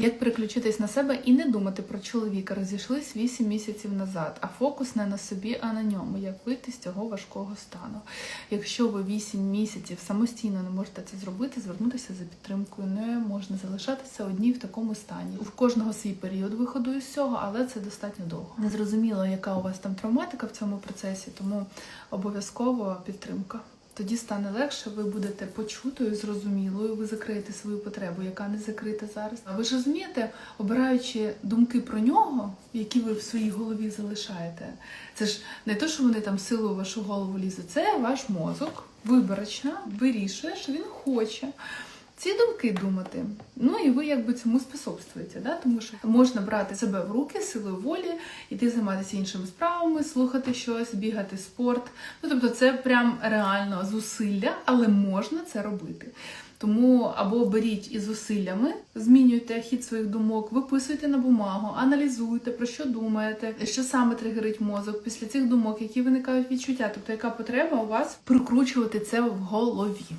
Як переключитись на себе і не думати про чоловіка, розійшлись 8 місяців назад, а фокус не на собі, а на ньому. Як вийти з цього важкого стану? Якщо ви 8 місяців самостійно не можете це зробити, звернутися за підтримкою не можна залишатися одні в такому стані. У кожного свій період виходу із цього, але це достатньо довго. Незрозуміло, яка у вас там травматика в цьому процесі, тому обов'язково підтримка. Тоді стане легше, ви будете почутою, зрозумілою, ви закриєте свою потребу, яка не закрита зараз. А ви ж розумієте, обираючи думки про нього, які ви в своїй голові залишаєте, це ж не те, що вони там силою вашу голову лізуть, це ваш мозок виборочна, вирішує, що він хоче. Ці думки думати, ну і ви якби цьому способствуєте, да? тому що можна брати себе в руки силою волі, іти займатися іншими справами, слухати щось, бігати спорт. Ну тобто, це прям реально зусилля, але можна це робити. Тому або беріть із зусиллями, змінюйте хід своїх думок, виписуйте на бумагу, аналізуйте, про що думаєте, що саме тригерить мозок після цих думок, які виникають відчуття, тобто яка потреба у вас прокручувати це в голові.